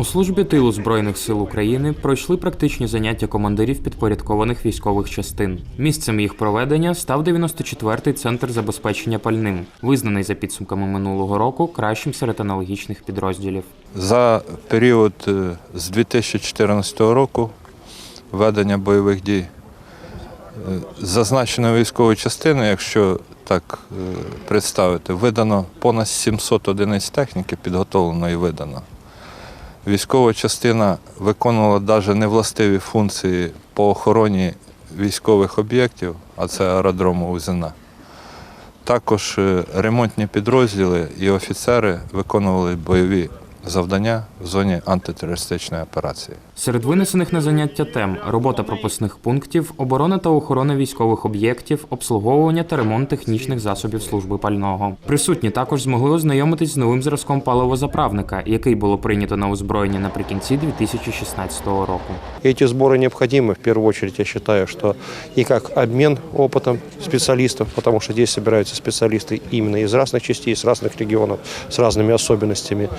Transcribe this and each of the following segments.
У службі тилу Збройних сил України пройшли практичні заняття командирів підпорядкованих військових частин. Місцем їх проведення став 94-й центр забезпечення пальним, визнаний за підсумками минулого року кращим серед аналогічних підрозділів. За період е, з 2014 року ведення бойових дій е, зазначеної військової частини, якщо так е, представити, видано понад 700 одиниць техніки, підготовлено і видано. Військова частина виконувала навіть невластиві функції по охороні військових об'єктів, а це аеродрому Узина. Також е, ремонтні підрозділи і офіцери виконували бойові завдання в зоні антитерористичної операції. Серед винесених на заняття тем робота пропускних пунктів, оборона та охорона військових об'єктів, обслуговування та ремонт технічних засобів служби пального. Присутні також змогли ознайомитись з новим зразком паливозаправника, який було прийнято на озброєння наприкінці 2016 року. Эти сборы необходимы. В первую очередь, я считаю, что и как обмен опытом специалистов, потому что здесь собираются специалисты именно из разных частей, с разных регионов, с разными особенностями.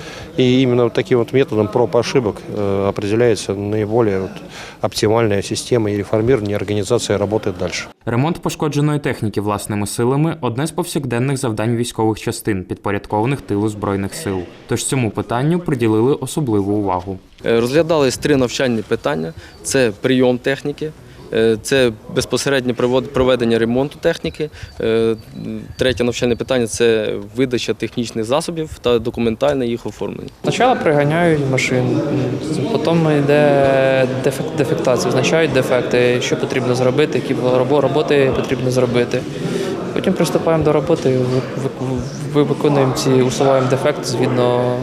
И именно вот таким вот методом проб и ошибок э, определяется наиболее вот оптимальная система и реформирование, и организация работы дальше. Ремонт пошкодженої техніки власними силами одне з повсякденних завдань військових частин, підпорядкованих тилу збройних сил. Тож цьому питанню приділили особливу увагу. Е, Розглядались три навчальні питання: це прийом техніки, це безпосереднє провод- проведення ремонту техніки. е, Третє навчальне питання це видача технічних засобів та документальне їх оформлення. Спочатку приганяють машин, потім йде дефект, дефектація, визначають дефекти, що потрібно зробити, які робо- роботи потрібно зробити. Потім приступаємо до роботи, ви- ви- ви- виконуємо ці, усуваємо дефект згідно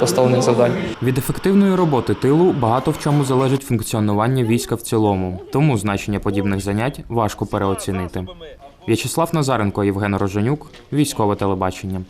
поставлених завдань. Від ефективної роботи тилу багато в чому залежить функціонування війська в цілому, тому значення подібних занять важко переоцінити. В'ячеслав Назаренко, Євген Роженюк, військове телебачення.